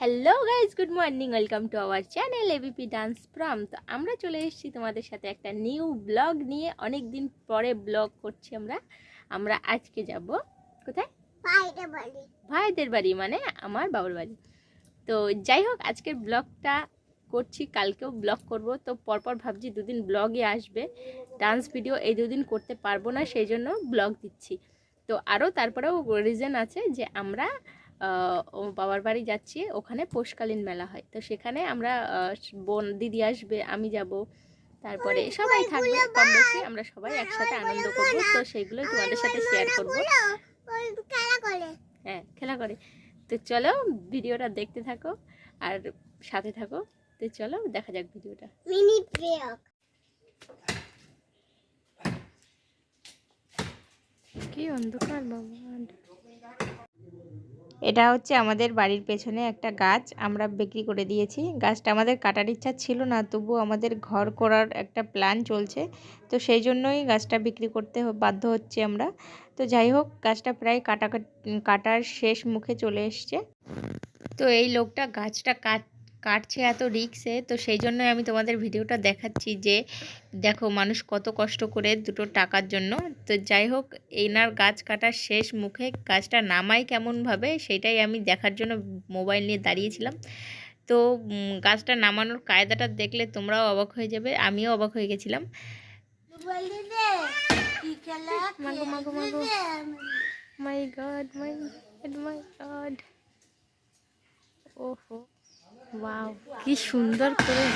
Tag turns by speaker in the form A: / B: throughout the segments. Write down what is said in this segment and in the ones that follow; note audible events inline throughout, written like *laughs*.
A: Hello guys good morning welcome to our channel ABP dance from তো আমরা চলে এসেছি তোমাদের সাথে একটা নিউ ব্লগ নিয়ে। অনেক দিন পরে ব্লগ করছি আমরা। আমরা আজকে যাব কোথায়? ভাইদের বাড়ি। মানে আমার বাবার বাড়ি। তো যাই হোক আজকের ব্লগটা করছি কালকেও ব্লগ করব। তো পরপর ভাবছি দুদিন ব্লগে আসবে। ডান্স ভিডিও এই দুদিন করতে পারব না সেই জন্য ব্লগ দিচ্ছি। তো আরও তারপরেও রিজন আছে যে আমরা বাবার বাড়ি যাচ্ছি ওখানে পোষকালীন মেলা হয়। তো সেখানে আমরা বোন দিদি আসবে আমি যাব। তারপরে সবাই থাকবে কম বেশি আমরা সবাই একসাথে আনন্দ করব। তো সেইগুলো তোমাদের সাথে শেয়ার করব।
B: ওই খেলা করে।
A: হ্যাঁ খেলা করে। তো চলো ভিডিওটা দেখতে থাকো আর সাথে থাকো। তো চলো দেখা যাক ভিডিওটা।
B: মিনি
A: কি অন্ধকার বাবা এটা হচ্ছে আমাদের বাড়ির পেছনে একটা গাছ, আমরা বিক্রি করে দিয়েছি। গাছটা আমাদের কাটার ইচ্ছা ছিল না তবু আমাদের ঘর করার একটা প্ল্যান চলছে। তো সেই জন্যই গাছটা বিক্রি করতে বাধ্য হচ্ছে আমরা। তো যাই হোক, গাছটা প্রায় কাটা, কাটার শেষ মুখে চলে এসছে। তো এই লোকটা গাছটা কাট কাটছে এত রিক্সে তো সেই জন্যই আমি তোমাদের ভিডিওটা দেখাচ্ছি যে, দেখো মানুষ কত কষ্ট করে দুটো টাকার জন্য, তো যাই হোক, এনার গাছ কাটার শেষ মুখে গাছটা নামাই কেমনভাবে সেটাই আমি দেখার জন্য মোবাইল নিয়ে দাঁড়িয়েছিলাম। তো গাছটা নামানোর কায়দাটা দেখলে তোমরাও অবাক হয়ে যাবে, আমিও অবাক হয়ে গেছিলাম। মাই মাই ওহো। ওয়াও কি সুন্দর করে।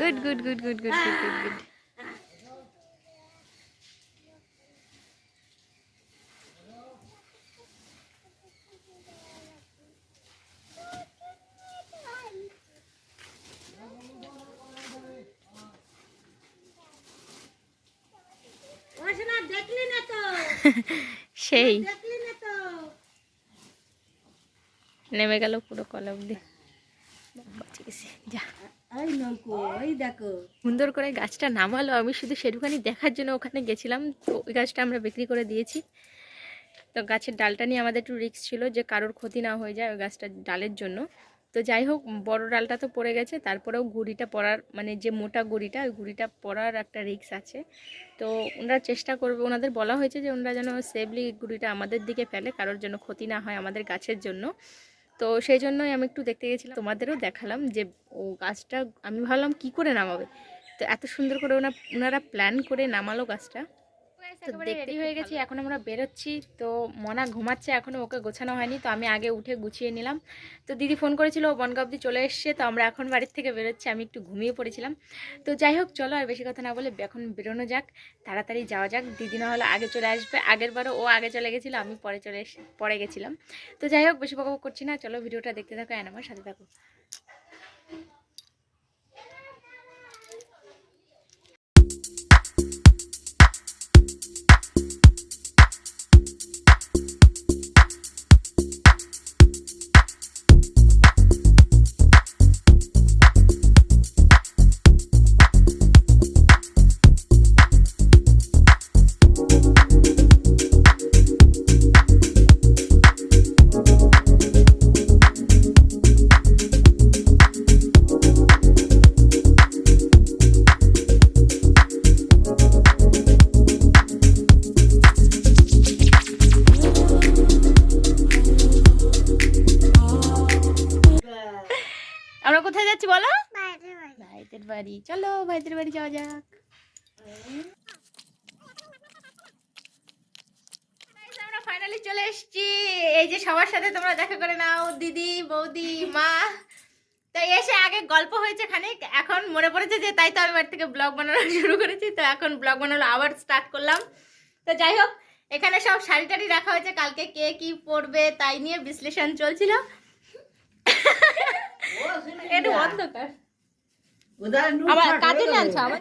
A: Good good good good good good good good
B: ওসনা দেখলি না তো। *laughs*
A: সেই
B: দেখলি না তো
A: নেমে গেল পুরো কল অব্দি সুন্দর করে গাছটা নামালো। আমি শুধু সেটুখানি দেখার জন্য ওখানে গেছিলাম। তো ওই গাছটা আমরা বিক্রি করে দিয়েছি। তো গাছের ডালটা নিয়ে আমাদের একটু রিস্ক ছিল যে কারোর ক্ষতি না হয়ে যায় ওই গাছটা ডালের জন্য। তো যাই হোক বড় ডালটা তো পড়ে গেছে। তারপরেও গুড়িটা পড়ার মানে যে মোটা গুড়িটা ওই গুড়িটা পড়ার একটা রিস্ক আছে। তো ওনারা চেষ্টা করবে। ওনাদের বলা হয়েছে যে ওনারা যেন সেফলি গুড়িটা আমাদের দিকে ফেলে কারোর জন্য ক্ষতি না হয় আমাদের গাছের জন্য। তো সেই জন্যই আমি একটু দেখতে গেছিলাম। তোমাদেরও দেখালাম যে ও গাছটা আমি ভাবলাম কি করে নামাবে। তো এত সুন্দর করে ওনা, ওনারা প্ল্যান করে নামালো গাছটা। তো দেখতেই হয়ে গেছি এখন আমরা বেরোচ্ছি। তো মনা ঘুমাচ্ছে এখনও ওকে গোছানো হয়নি তো আমি আগে উঠে গুছিয়ে নিলাম। তো দিদি ফোন করেছিল ও বনগা অব্দি চলে এসছে তো আমরা এখন বাড়ির থেকে বেরোচ্ছি আমি একটু ঘুমিয়ে পড়েছিলাম। তো যাই হোক চলো আর বেশি কথা না বলে এখন বেরোনো যাক তাড়াতাড়ি যাওয়া যাক। দিদি না হলে আগে চলে আসবে আগের বারও ও আগে চলে গেছিল আমি পরে চলে এসে পরে গেছিলাম। তো যাই হোক বেশি বকবক করছি না চলো ভিডিওটা দেখতে থাকো অ্যান আমার সাথে থাকো। ভাইদের বাড়ি। চলো ভাইদের বাড়ি যাওয়া যাক। আমরা ফাইনালি চলে এসেছি। এই যে সবার সাথে তোমরা দেখা করে নাও দিদি বৌদি মা। তো এসে আগে গল্প হয়েছে খানিক এখন মনে পড়েছে যে তাই তো আমি বাড়ি থেকে ব্লগ বানানো শুরু করেছি তো এখন ব্লগ বানানো আবার স্টার্ট করলাম। তো যাই হোক এখানে সব শাড়ি টাড়ি রাখা হয়েছে কালকে কে কি পরবে তাই নিয়ে বিশ্লেষণ চলছিল। একটু অন্ধকার আবার কাজে আনছো আবার।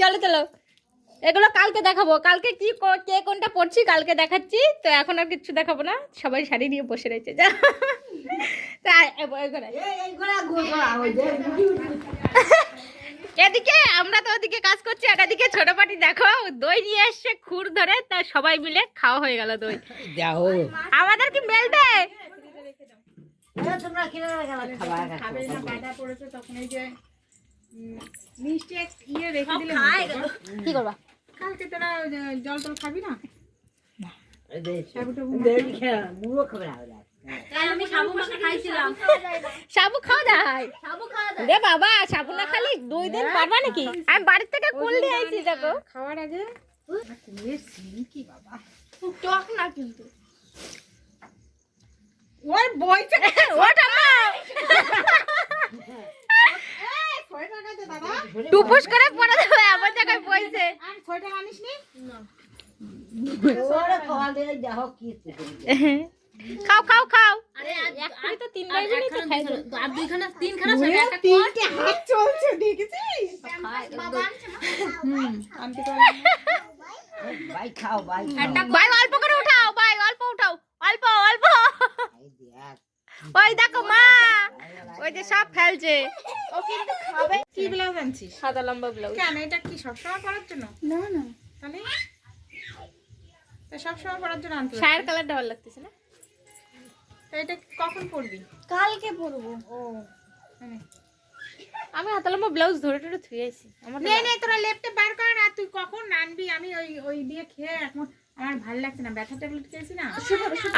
A: চলো চলো। এগুলো কালকে দেখাবো। কালকে কি কে কোনটা পড়ছি কালকে দেখাচ্ছি। তো এখন আর কিছু দেখাবো না। সবাই শাড়ি নিয়ে বসে রয়েছে। যা। এদিকে আমরা তো ওদিকে কাজ করছি আর এদিকে ছোট পাটি দেখো দই নিয়ে এসছে খুর ধরে তা সবাই মিলে খাওয়া হয়ে গেল দই।
C: যাও
A: আমাদের কি মেলবে? কি করবা?
D: কালকে তোরা জল টল খাবি না? সাবু টাবু
C: মুড়ো খাবে না।
B: আমি সাবু মাখা খাইছিলাম
A: সাবু খাওয়া যায়। রে বাবা সাবু না খালি দুই দিন পারবা নাকি? আমি বাড়ি থেকে কুল নিয়ে আইছি দেখো।
D: খাওয়ার আগে কি বাবা?
B: টক না কিন্তু।
D: ওই বই *laughs*
A: ওটা মা। টুপুস করে পড়ে দেবে আমার জায়গায় বইছে।
D: আর ছয় আনিস নি।
C: ওরে খাওয়া দিয়ে যাও কি *laughs*
A: খাও খাও খাও।
B: আরে
A: এখনই তো তিন ভাই বোনই তো খাই দিল।
B: আর দুইখানা তিনখানা
D: ঘুরে তিনটে হাত চলছে দেখেছিস? হুম আনতে পারলাম না।
C: ভাই খাও ভাই
A: ভাই অল্প করে উঠাও ভাই অল্প উঠাও অল্প অল্প। ওই দেখো মা ওই যে সব ফেলছে।
D: ও কিন্তু খাবে। কি ব্লাউজ আনছিস?
A: সাদা লম্বা ব্লাউজ।
D: কেন এটা কি সবসময় পরার জন্য? না না। তাহলে? সবসময় পরার জন্য আনতে
A: শায়ের কালারটা ভালো লাগতেছে না?
D: এটা কখন পরবি?
B: কালকে পরবো।
D: ও মানে
A: আমি হাতা লম্বা ব্লাউজ ধরে ধরে আইছি। আমার
D: নে নে তোরা লেপটে বার কর আর তুই কখন আনবি? আমি ওই ওই দিয়ে খেয়ে এখন আমার ভালো লাগছে না ব্যথা ট্যাবলেট খেয়েছি না?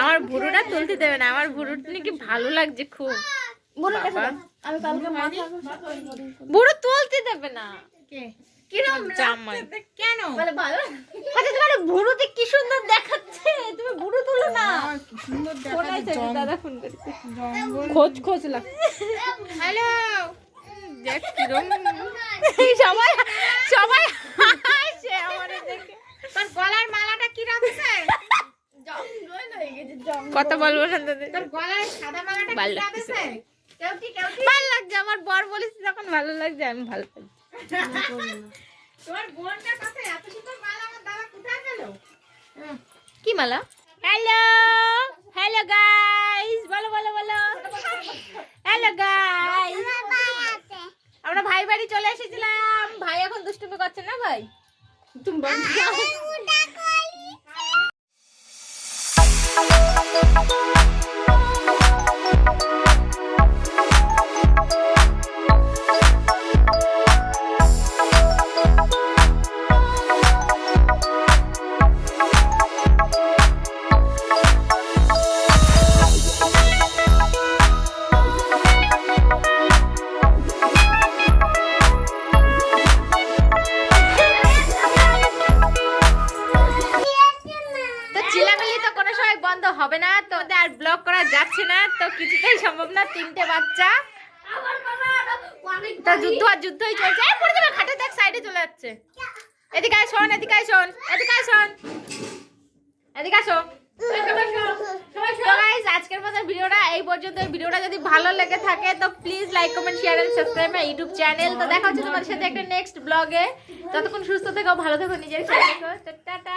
A: আমার ভুরুটা তুলতে দেবে না আমার ভুরুটা নাকি ভালো লাগছে খুব।
B: বলে আমি কালকে মাথা
A: ভুরু তুলতে দেবে না।
D: কে?
A: কিরম জামাই।
D: কেন?
B: মানে ভালো
A: আচ্ছা তোমার ভুরুতে কি সুন্দর দেখাচ্ছে? তুমি
D: সুন্দর
A: ফোন
D: দেখা
A: আইছে দাদা ফোন করেছে? খোঁজ খোঁজ লাগছে
D: হ্যালো
A: দেখ কিরম। সবাই সবাই হাসে আমারে দেখে।
D: তোর গলার মালাটা কি রাখছে
A: কথা বলব না তোদের।
D: তোর গলার সাদা মালাটা
A: ভালো
D: কি রাখছে
B: কেউ কি
A: ভালো লাগছে আমার বর বলেছে যখন ভালো লাগছে আমি ভালো লাগছে
D: তোর বোনটার কাছে এত সুন্দর মালা আমার দাদা কোথায় গেল
A: কি মালা? হ্যালো হ্যালো গাইস বলো বলো বলো। হ্যালো গাইস আমরা ভাই বাড়ি চলে এসেছিলাম। ভাই এখন দুষ্টুমি করছে না, ভাই? তুমি তা যুদ্ধ আর যুদ্ধই চলছে এই পড়ে যাবে খাটে দেখ সাইডে চলে যাচ্ছে এদিকে আয় শোন এদিকে আয় শোন এদিকে আয় শোন এদিকে আসো আজকের মতো ভিডিওটা এই পর্যন্ত ভিডিওটা যদি ভালো লেগে থাকে তো please like comment share and subscribe YouTube channel তো দেখা হচ্ছে সাথে একটা নেক্সট ব্লগে ততক্ষণ সুস্থ থেকো ভালো থেকো নিজের খেয়াল টাটা